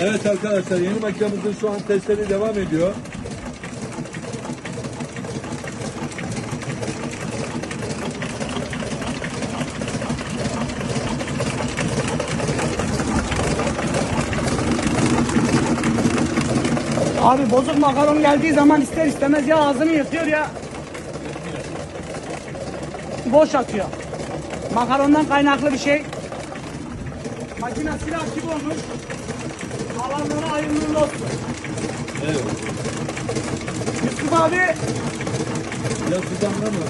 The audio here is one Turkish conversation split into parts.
Evet arkadaşlar yeni makinemizin şu an testleri devam ediyor. Abi bozuk makaron geldiği zaman ister istemez ya ağzını yırtıyor ya boş atıyor. Makarondan kaynaklı bir şey. Makine silah gibi olmuş. Alanlara ayrımlı olsun. Evet. Yusuf abi Ya sudan ne mi?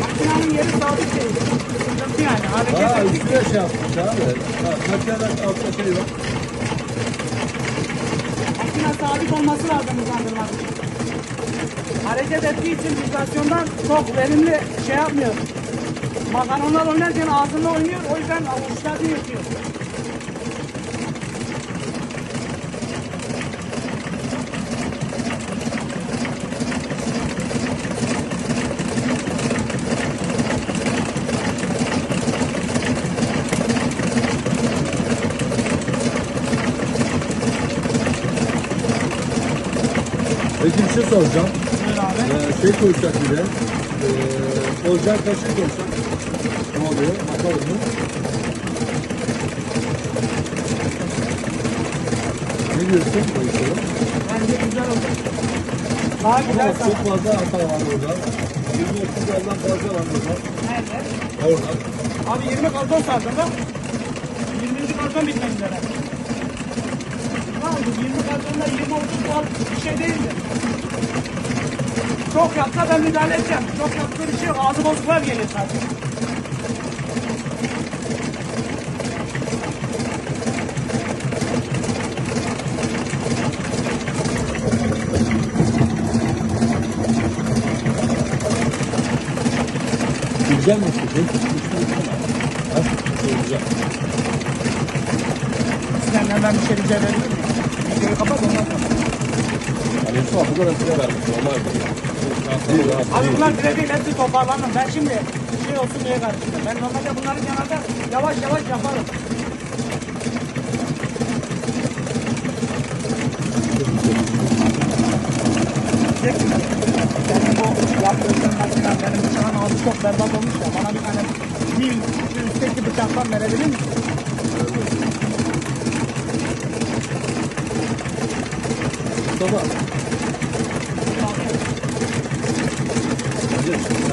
makinenin yeri sabit değil. Sıkıntı yani hareket Aa ettik. üstüne şey yapmış abi. Ha, makineden altta şey yok. Makine sabit olması lazım hızlandırmak için. Hareket ettiği için vibrasyondan çok verimli şey yapmıyor. Makaronlar oynarken ağzında oynuyor o yüzden avuçlarını yırtıyor. Peki bir şey soracağım. Ee, şey koyacak bir de. Ee, orijinal kaşık koyacak. Ne oluyor? Bakalım mı? Ne diyorsun işe? Bence güzel oldu. Daha güzel Ama çok fazla hata var burada. 20-30 yıldan fazla var burada. Nerede? Orada. Abi 20 karton sardım da 20. karton bitmek üzere. Ne oldu? 20 kartonda 20-30 puan bir şey değildi. Çok yapsa ben müdahale edeceğim. Çok yaptığı bir şey yok. Ağzı bozuklar gelir sadece. Güzel mi? Ha? Güzel. Sen hemen bir şey rica edebilir miyim? Videoyu kapat ondan sonra. Hani su bu kadar süre vermiş. Normal. Değil, Abi değil. bunlar birebir hepsi toparlanır. Ben şimdi şey olsun diye karıştırdım. Ben normalde bunların yanında yavaş yavaş yaparım. Bu yaptığım makine benim bıçağın ağzı çok berbat olmuş ya. Bana bir tane bir şu üstteki bıçaktan verebilir misin? Пойдем.